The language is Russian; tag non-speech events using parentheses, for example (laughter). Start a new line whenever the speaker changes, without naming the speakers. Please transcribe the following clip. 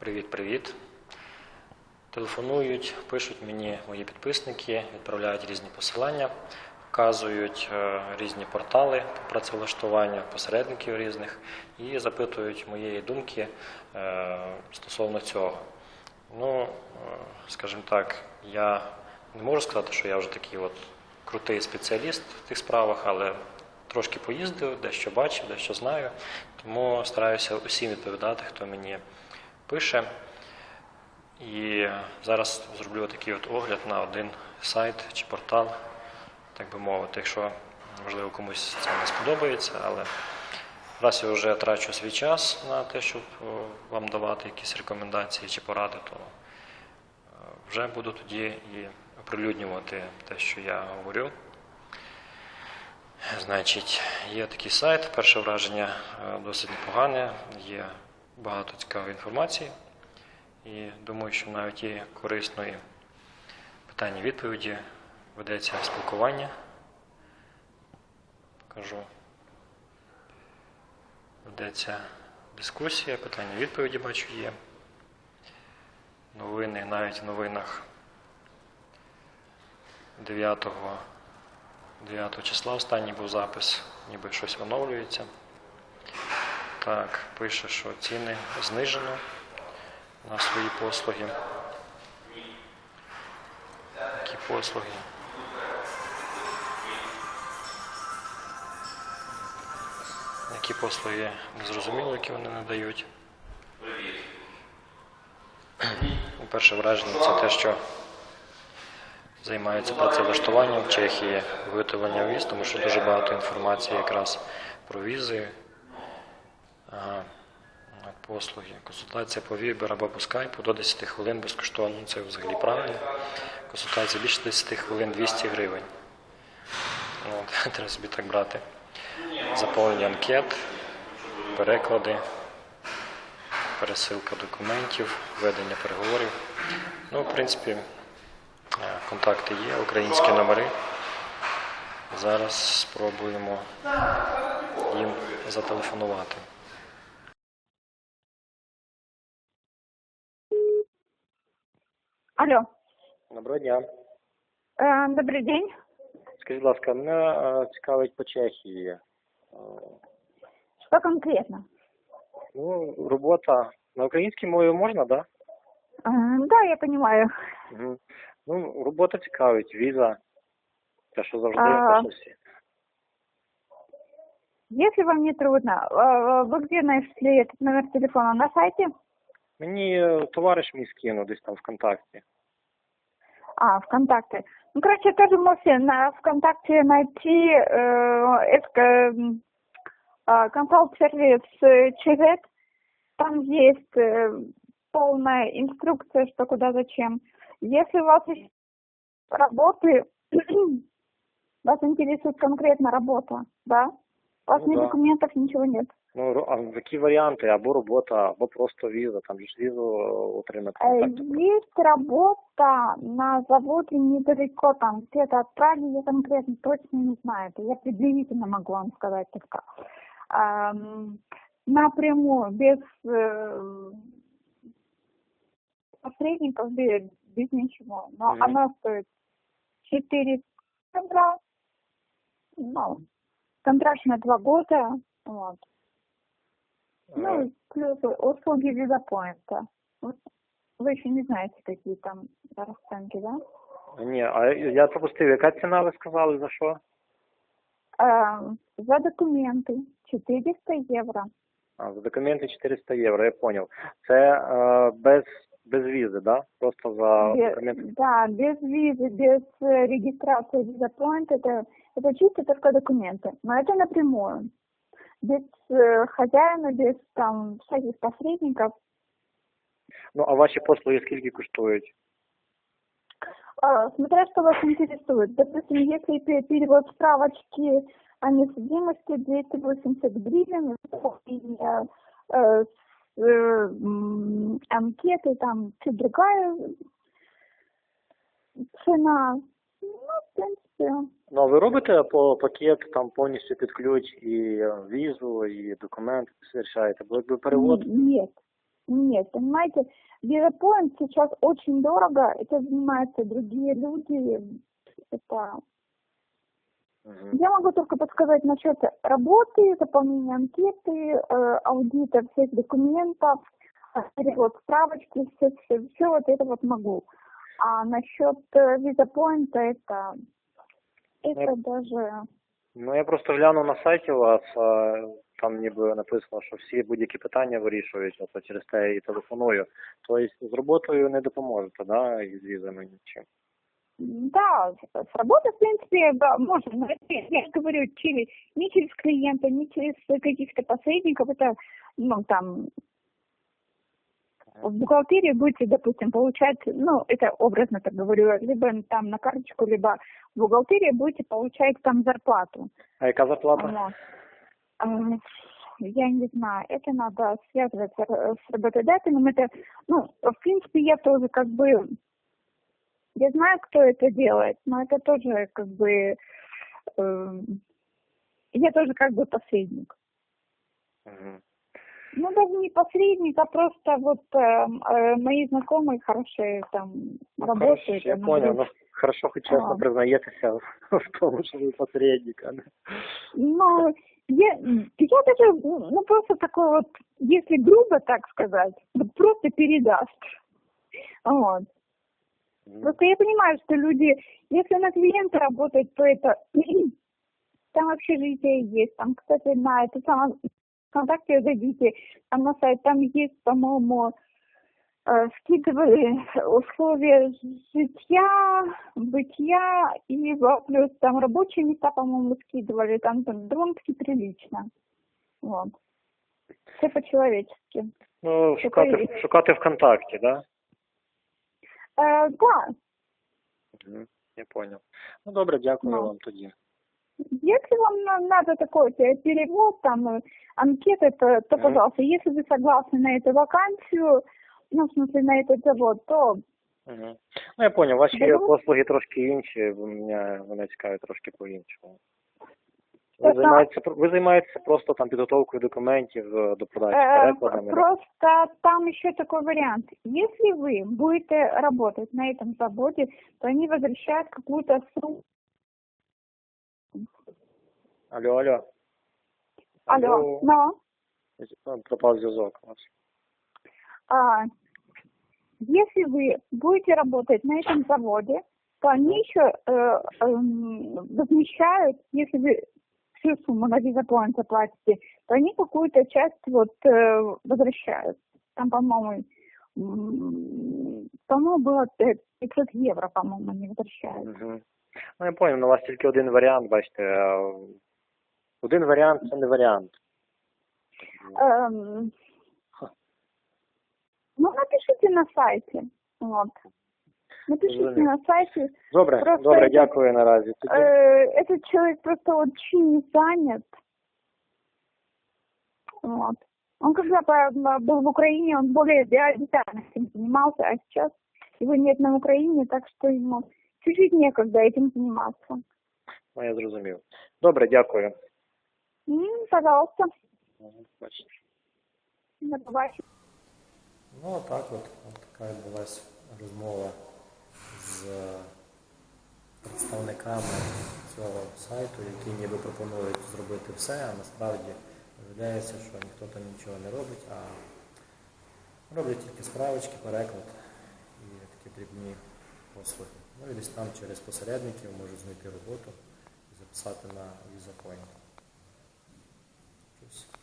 Привіт-привіт. Телефонують, пишуть мені мої підписники, відправляють різні посилання, вказують е, різні портали по працевлаштуванню, посередників різних і запитують моєї думки е, стосовно цього. Ну, е, скажімо так, я не можу сказати, що я вже такий от крутий спеціаліст в тих справах, але трошки поїздив, дещо бачив, дещо знаю. Тому стараюся усім відповідати, хто мені пише. І зараз зроблю такий от огляд на один сайт чи портал, так би мовити, якщо можливо комусь це не сподобається, але раз я вже трачу свій час на те, щоб вам давати якісь рекомендації чи поради, то е, вже буду тоді і оприлюднювати те, що я говорю. Значить, є такий сайт. Перше враження е, досить непогане, є багато цікавої інформації. І думаю, що навіть і корисної питання-відповіді ведеться спілкування. Покажу. Ведеться дискусія, питання-відповіді бачу є. Новини, навіть в новинах 9 9 числа останній був запис, ніби щось оновлюється. Так, пише, що ціни знижено на свої послуги. Які послуги? Які послуги не зрозуміло, які вони надають. І Перше враження це те, що займаються працевлаштуванням в Чехії, виготовлення віз, тому що дуже багато інформації якраз про візи, послуги, консультація по Viber або по скайпу до 10 хвилин безкоштовно, це взагалі правильно. Консультація більше 10 хвилин 200 гривень. От, (laughs) треба собі так брати. Заповнення анкет, переклади, пересилка документів, ведення переговорів. Ну, в принципі, Е, Контакти є, українські номери. Зараз спробуємо їм зателефонувати.
Алло,
Доброго дня.
Е, добрий день.
Скажіть, будь ласка, мене е, цікавить по Чехії. Е,
Что конкретно?
Ну, робота на українській мові можна, так?
Е, да, я понимаю.
Да? Угу. Ну, робота цікавить, віза. Те, що завжди,
А.
те, що всі.
Если вам не трудно, э, вы где нашли этот номер телефона? На сайте?
Мені е, товариш мій скинув десь там ВКонтакті.
А, ВКонтакте. Ну, короче, тоже можете на ВКонтакте найти э, эск- э, консалт-сервис э, ЧГЭТ. Там есть э, полная инструкция, что куда зачем. Если у вас есть работы, (clears throat) вас интересует конкретно работа, да? У вас
Ну
ни
да.
документов, ничего нет.
Ну, ро- а які варіанти? Або робота, або просто віза. Там же ж візу е, отримати.
Э,
не так то
Есть работа на заводе недалеко, там где-то отправили, я конкретно точно не знаю, это я приблизительно могу вам сказать только. Ам, напрямую, без э, посредников, без, без ничего. Но
Мгм.
она стоит 4 евро, ну, контракт на два года, вот.
Е,
Ну, и плюс услуги визапоинта. Вот Вы еще не знаете, какие там расценки, да?
Ні, а я пропустив, яка ціна ви сказали за що?
А, за документы 400 евро.
А, за документи 400 євро, я понял. Це е, без, без візи, да? Просто за
Бе-
документи.
да, без визы, без э, регистрации визапоинта, это, это чисто только документы. Но это напрямую. Без э, хозяина, без там всяких посредников.
Ну, а ваші послуги скільки коштують?
А, смотря что вас интересует. Допустим, если пе- перевод справочки о несудимости 280 гривен, э, э, анкеты, там чуть другая цена. Ну, в принципе,
Ну, а ви робите по пакет там повністю під ключ і е, візу, і документи все рішаєте? Бо якби перевод.
н- нет. Нет, понимаете, Визапоинт сейчас очень дорого, это занимаются другие люди. Это...
Мгм.
Я могу только подсказать насчет работы, заполнения анкеты, э, аудита всех документов, э, перевод справочки, все, все, все вот это вот могу. А насчет э, визапоинта это, это даже...
Ну я просто глянув на сайті у вас, а, там ніби написано, що всі будь-які питання вирішують, а то через те я і телефоную. Тобто з роботою не допоможете, да, і з візами нічим.
Да, с работы, в принципе, да, можно. Но это, я же говорю, через, не через клиента, не через каких-то посредников. Это, ну, там, в бухгалтерии будете, допустим, получать, ну, это образно так говорю, либо там на карточку, либо в бухгалтерии будете получать там зарплату.
А яка зарплата?
Вот. А, Я не знаю, это надо связываться э, с работодателем. Это, ну, в принципе, я тоже как бы, я знаю, кто это делает, но это тоже как бы, эм, я тоже как бы посредник.
Мгм.
Ну, даже не посредник, а просто вот эм, э, мои знакомые хорошие там
Ну,
работают.
хорошо, я понял. Ну, хорошо, хоч чесно
Ага.
признаєтеся в (laughs) тому, що ви посередник, а
Ну, я, я даже, ну, просто такой вот, если грубо так сказать, вот просто передаст. Вот. Просто я понимаю, что люди, если на клиента работать, то это, (clears throat) там общежитие есть, там, кстати, на это самое, ВКонтакте зайдите, там на сайт, там есть, по-моему, э, скидывали условия житья, бытия и во- плюс там рабочие места, по-моему, скидывали, там, там довольно-таки прилично. Вот. Все по-человечески.
Ну, шукати,
Такої-
шукати ВКонтакті, да?
Э, да,
Мгм. Я понял. Ну добре, дякую
Ну.
вам тоді.
Если вам на- надо такой э, перевод, там, э, анкеты, то, то
Мгм.
пожалуйста, если вы согласны на эту вакансию, ну, в смысле, на этот завод, то
Мгм. Ну я понял, ваші
Беру.
послуги трошки інші, бо мене вони цікаві трошки по-іншому. Ви
Так.
займаєтеся, ви займаєтеся просто там підготовкою документів е, до подачі
э,
перекладами. да?
просто там еще такой вариант. Если вы будете работать на этом заводе, то они возвращают какую-то сумму.
Алло, алло.
Алло,
Ну, Пропав зв'язок у вас.
а, если вы будете работать на этом заводе, то они еще э, эм, возмещают, если вы всю сумму на визаплан заплатите, то они какую-то часть вот э, возвращают. Там, по-моему, по-моему, было э, 500 евро, по-моему, они возвращают.
Угу. Ну я понял, у вас тільки один варіант, бачите. а, Один варіант це не варіант.
Эм, ну, напишите на сайте. Вот. Напишите
Зрозумів.
на сайте.
Добре,
Просто
добре,
это-
дякую наразі. Тоді.
Э, этот человек просто очень занят. Вот. Он когда по- был в Украине, он более да, детально этим занимался, а сейчас его нет на Украине, так что ему чуть-чуть некогда этим заниматься.
Ну, я зрозумів. Добре, дякую.
М, пожалуйста,
Мгм, бачите.
до побачення.
Ну, так от, от така відбулася розмова з представниками цього сайту, які ніби пропонують зробити все, а насправді виявляється, що ніхто там нічого не робить, а роблять тільки справочки, переклад і такі дрібні послуги. Ну і десь там через посередників можуть знайти роботу і записати на візапоінт. News.